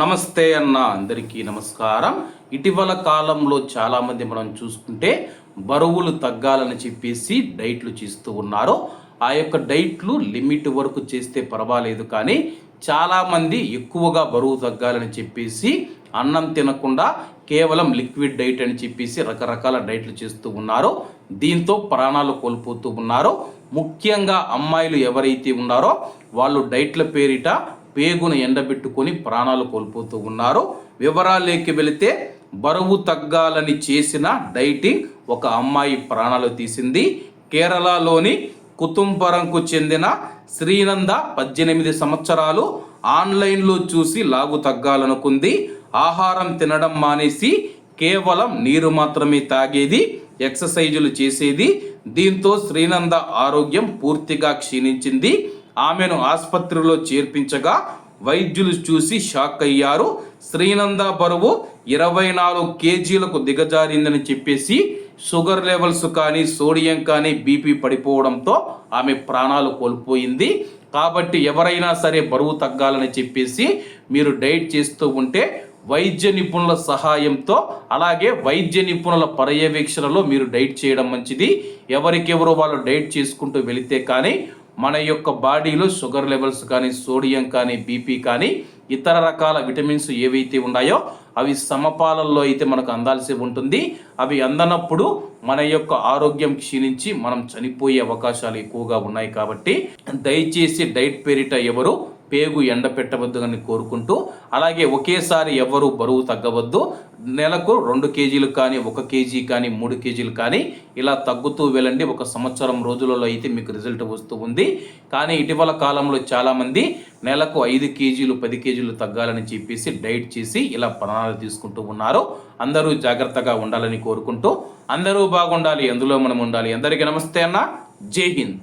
నమస్తే అన్న అందరికీ నమస్కారం. ఇటీవల కాలంలో చాలామంది మనం చూసుకుంటే బరువులు తగ్గాలని చెప్పేసి డైట్లు చేస్తూ ఉన్నారు. ఆ యొక్క డైట్లు లిమిట్ వరకు చేస్తే పర్వాలేదు కానీ చాలామంది ఎక్కువగా బరువు తగ్గాలని చెప్పేసి అన్నం తినకుండా కేవలం లిక్విడ్ డైట్ అని చెప్పేసి రకరకాల డైట్లు చేస్తూ ఉన్నారు. దీంతో ప్రాణాలు కోల్పోతూ ఉన్నారు. ముఖ్యంగా అమ్మాయిలు ఎవరైతే ఉన్నారో వాళ్ళు డైట్ల పేరిట పేగును ఎండబెట్టుకొని ప్రాణాలు కోల్పోతూ ఉన్నారు. వివరాలేకి వెళితే బరువు తగ్గాలని చేసిన డైటింగ్ ఒక అమ్మాయి ప్రాణాలు తీసింది. కేరళలోని కుతుంబరంకు చెందిన శ్రీనంద పద్దెనిమిది సంవత్సరాలు ఆన్లైన్లో చూసి లాగు తగ్గాలనుకుంది. ఆహారం తినడం మానేసి కేవలం నీరు మాత్రమే తాగేది ఎక్సర్సైజులు చేసేది. దీంతో శ్రీనంద ఆరోగ్యం పూర్తిగా క్షీణించింది. ఆమెను ఆసుపత్రిలో చేర్పించగా వైద్యులు చూసి షాక్ అయ్యారు. శ్రీనంద బరువు ఇరవై నాలుగు కేజీలకు దిగజారిందని చెప్పేసి షుగర్ లెవెల్స్ కానీ సోడియం కానీ బీపీ పడిపోవడంతో ఆమె ప్రాణాలు కోల్పోయింది. కాబట్టి ఎవరైనా సరే బరువు తగ్గాలని చెప్పేసి మీరు డైట్ చేస్తూ ఉంటే వైద్య నిపుణుల సహాయంతో అలాగే వైద్య నిపుణుల పర్యవేక్షణలో మీరు డైట్ చేయడం మంచిది. ఎవరికెవరో వాళ్ళు డైట్ చేసుకుంటూ వెళితే కానీ మన యొక్క బాడీలో షుగర్ లెవెల్స్ కానీ సోడియం కానీ బీపీ కానీ ఇతర రకాల విటమిన్స్ ఏవైతే ఉన్నాయో అవి సమపాలల్లో అయితే మనకు అందాల్సి ఉంటుంది. అవి అందనప్పుడు మన యొక్క ఆరోగ్యం క్షీణించి మనం చనిపోయే అవకాశాలు ఎక్కువగా ఉన్నాయి కాబట్టి దయచేసి డైట్ పేరిట ఎవరు పేగు ఎండ పెట్టవద్దు అని కోరుకుంటూ అలాగే ఒకేసారి ఎవరు బరువు తగ్గవద్దు. నెలకు రెండు కేజీలు కానీ ఒక కేజీ కానీ మూడు కేజీలు కానీ ఇలా తగ్గుతూ వెళ్ళండి. ఒక సంవత్సరం రోజులలో అయితే మీకు రిజల్ట్ వస్తూ ఉంది. కానీ ఇటీవల కాలంలో చాలామంది నెలకు ఐదు కేజీలు పది కేజీలు తగ్గాలని చెప్పేసి డైట్ చేసి ఇలా ప్రాణాలు తీసుకుంటూ ఉన్నారు. అందరూ జాగ్రత్తగా ఉండాలని కోరుకుంటూ అందరూ బాగుండాలి అందులో మనం ఉండాలి. అందరికీ నమస్తే అన్న. జై హింద్.